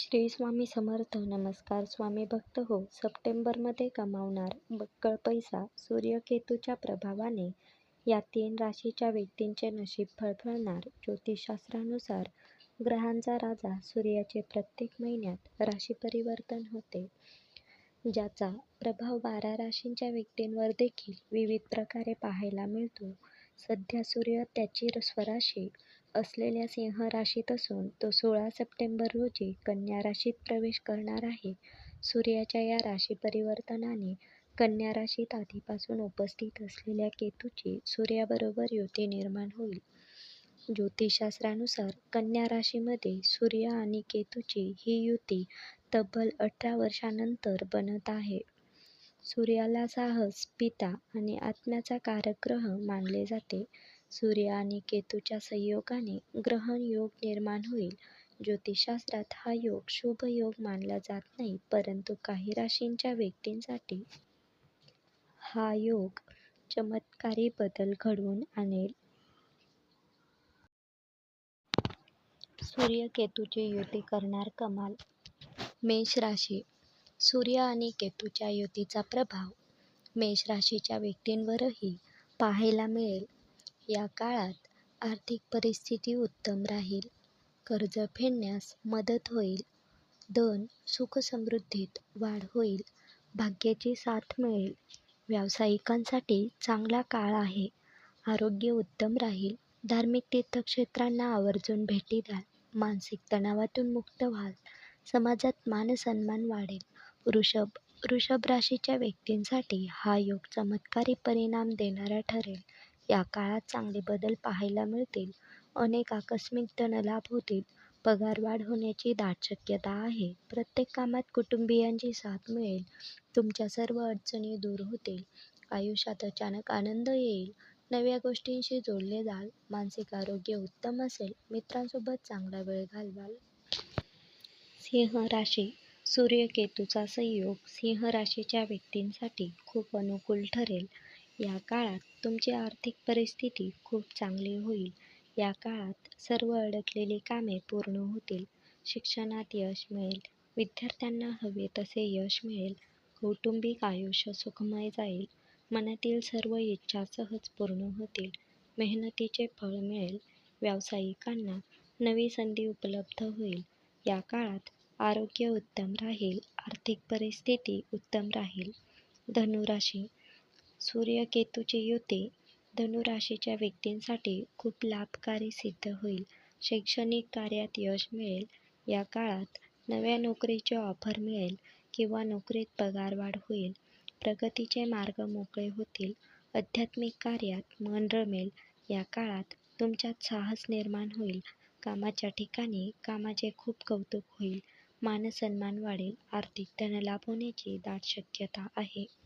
श्री स्वामी समर्थ नमस्कार. स्वामी भक्त हो सप्टेंबरमध्ये कमावणार बक्कळ पैसा सूर्यकेतूच्या प्रभावाने. या तीन राशीच्या व्यक्तींचे नशीब फळफळणार. ज्योतिषशास्त्रानुसार ग्रहांचा राजा सूर्याचे प्रत्येक महिन्यात राशी परिवर्तन होते, ज्याचा प्रभाव बारा राशींच्या व्यक्तींवर देखील विविध प्रकारे पाहायला मिळतो. सध्या सूर्य त्याची स्वराशी असलेल्या सिंह राशीत असून तो सोळा सप्टेंबर रोजी कन्या राशीत प्रवेश करणार आहे. सूर्याच्या या राशी परिवर्तनाने कन्या राशीत आधीपासून उपस्थित असलेल्या केतूची सूर्याबरोबर युती निर्माण होईल. ज्योतिषशास्त्रानुसार कन्या राशीमध्ये सूर्य आणि केतूची ही युती तब्बल अठरा वर्षानंतर बनत आहे. सूर्याला साहस, पिता आणि आत्म्याचा कारक ग्रह मानले जाते. सूर्य आणि केतूच्या संयोगाने ग्रहण योग निर्माण होईल. ज्योतिषशास्त्रात हा योग शुभ योग मानला जात नाही, परंतु काही राशींच्या व्यक्तींसाठी हा योग चमत्कारी बदल घडवून आणेल. सूर्य-केतूची युती करणार कमाल! मेष राशी सूर्य आणि केतूच्या युतीचा प्रभाव मेष राशीच्या व्यक्तींवरही पाहायला मिळेल. या काळात आर्थिक परिस्थिती उत्तम राहील. कर्ज फेडण्यास मदत होईल. धन सुख-समृद्धीत वाढ होईल. भाग्याची साथ मिळेल. व्यावसायिकांसाठी चांगला काळ आहे. आरोग्य उत्तम राहील. धार्मिक तीर्थक्षेत्रांना आवर्जून भेटी द्याल. मानसिक तणावातून मुक्त व्हाल. समाजात मानसन्मान वाढेल. वृषभ वृषभ राशीच्या व्यक्तींसाठी हा योग चमत्कारी परिणाम देणारा ठरेल. या काळात चांगले बदल पाहायला मिळतील. अनेक आकस्मिक धनलाभ होतील. पगारवाढ होण्याची दाट शक्यता आहे. प्रत्येक कामात कुटुंबियांची साथ मिळेल. तुमच्या सर्व अडचणी दूर होतील. आयुष्यात अचानक आनंद येईल. नव्या गोष्टींशी जोडले जाल. मानसिक आरोग्य उत्तम असेल. मित्रांसोबत चांगला वेळ घालवाल. सिंह राशी सूर्यकेतूचा संयोग सिंह राशीच्या व्यक्तींसाठी खूप अनुकूल ठरेल. या काळात तुमची आर्थिक परिस्थिती खूप चांगली होईल. या काळात सर्व अडकलेली कामे पूर्ण होतील. शिक्षणात यश मिळेल. विद्यार्थ्यांना हवे तसे यश मिळेल. कौटुंबिक आयुष्य सुखमय जाईल. मनातील सर्व इच्छा सहज पूर्ण होतील. मेहनतीचे फळ मिळेल. व्यावसायिकांना नवी संधी उपलब्ध होईल. या काळात आरोग्य उत्तम राहील. आर्थिक परिस्थिती उत्तम राहील. धनुराशी सूर्यकेतूचे युती धनु राशीच्या व्यक्तींसाठी खूप लाभकारी सिद्ध होईल. शैक्षणिक कार्यात यश मिळेल. या काळात नव्या नोकरीची ऑफर मिळेल किंवा नोकरीत पगारवाढ होईल. प्रगतीचे मार्ग मोकळे होतील. आध्यात्मिक कार्यात मन रमेल. या काळात तुमच्यात साहस निर्माण होईल. कामाच्या ठिकाणी कामाचे खूप कौतुक होईल. मान-सन्मान वाढेल. आर्थिक धनलाभ होण्याची दाट शक्यता आहे.